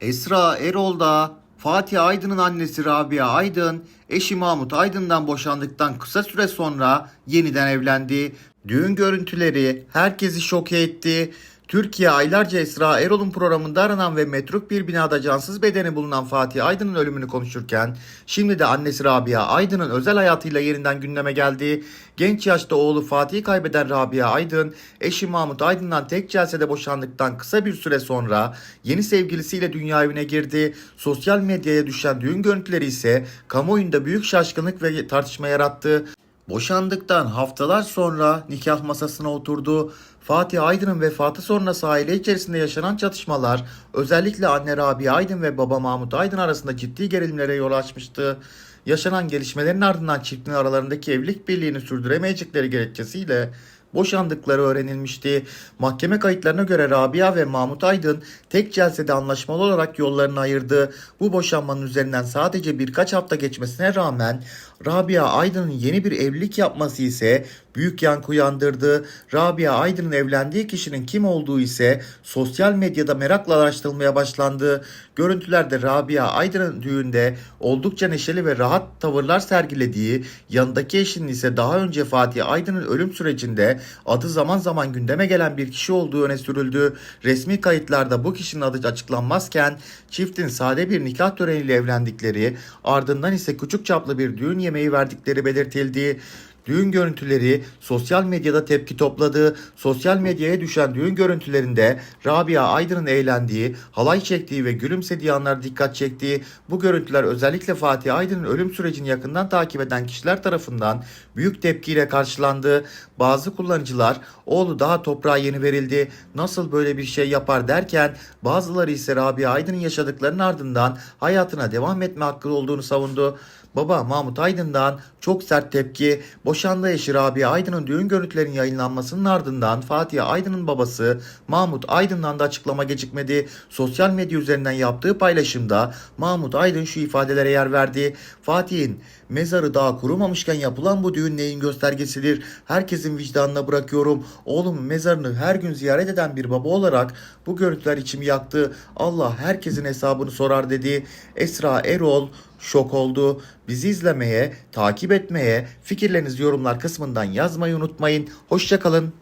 Esra Erol da Fatih Aydın'ın annesi Rabia Aydın, eşi Mahmut Aydın'dan boşandıktan kısa süre sonra yeniden evlendi. Düğün görüntüleri herkesi şok etti. Türkiye aylarca Esra Erol'un programında aranan ve metruk bir binada cansız bedeni bulunan Fatih Aydın'ın ölümünü konuşurken şimdi de annesi Rabia Aydın'ın özel hayatıyla yeniden gündeme geldi. Genç yaşta oğlu Fatih'i kaybeden Rabia Aydın, eşi Mahmut Aydın'dan tek celsede boşandıktan kısa bir süre sonra yeni sevgilisiyle dünya evine girdi. Sosyal medyaya düşen düğün görüntüleri ise kamuoyunda büyük şaşkınlık ve tartışma yarattı. Boşandıktan haftalar sonra nikah masasına oturdu. Fatih Aydın'ın vefatı sonrası aile içerisinde yaşanan çatışmalar özellikle anne Rabia Aydın ve baba Mahmut Aydın arasında ciddi gerilimlere yol açmıştı. Yaşanan gelişmelerin ardından çiftin aralarındaki evlilik birliğini sürdüremeyecekleri gerekçesiyle boşandıkları öğrenilmişti. Mahkeme kayıtlarına göre Rabia ve Mahmut Aydın tek celsede anlaşmalı olarak yollarını ayırdı. Bu boşanmanın üzerinden sadece birkaç hafta geçmesine rağmen Rabia Aydın'ın yeni bir evlilik yapması ise büyük yankı uyandırdı. Rabia Aydın'ın evlendiği kişinin kim olduğu ise sosyal medyada merakla araştırılmaya başlandı. Görüntülerde Rabia Aydın'ın düğünde oldukça neşeli ve rahat tavırlar sergilediği, yanındaki eşinin ise daha önce Fatih Aydın'ın ölüm sürecinde adı zaman zaman gündeme gelen bir kişi olduğu öne sürüldü. Resmi kayıtlarda bu kişinin adı açıklanmazken çiftin sade bir nikah töreniyle evlendikleri, ardından ise küçük çaplı bir düğün yemeği verdikleri belirtildi. Düğün görüntüleri sosyal medyada tepki topladı. Sosyal medyaya düşen düğün görüntülerinde Rabia Aydın'ın eğlendiği, halay çektiği ve gülümsediği anlar dikkat çekti. Bu görüntüler özellikle Fatih Aydın'ın ölüm sürecini yakından takip eden kişiler tarafından büyük tepkiyle karşılandı. Bazı kullanıcılar oğlu daha toprağa yeni verildi, nasıl böyle bir şey yapar derken bazıları ise Rabia Aydın'ın yaşadıklarının ardından hayatına devam etme hakkı olduğunu savundu. Baba Mahmut Aydın'dan çok sert tepki. Boşandığı eşi Rabia Aydın'ın düğün görüntülerinin yayınlanmasının ardından Fatih Aydın'ın babası Mahmut Aydın'dan da açıklama gecikmedi. Sosyal medya üzerinden yaptığı paylaşımda Mahmut Aydın şu ifadelere yer verdi. Fatih'in mezarı daha kurumamışken yapılan bu düğün neyin göstergesidir? Herkesin vicdanına bırakıyorum. Oğlumun mezarını her gün ziyaret eden bir baba olarak bu görüntüler içimi yaktı. Allah herkesin hesabını sorar dedi. Esra Erol şok oldu. Bizi izlemeye, takip etmeye, fikirlerinizi yorumlar kısmından yazmayı unutmayın. Hoşçakalın.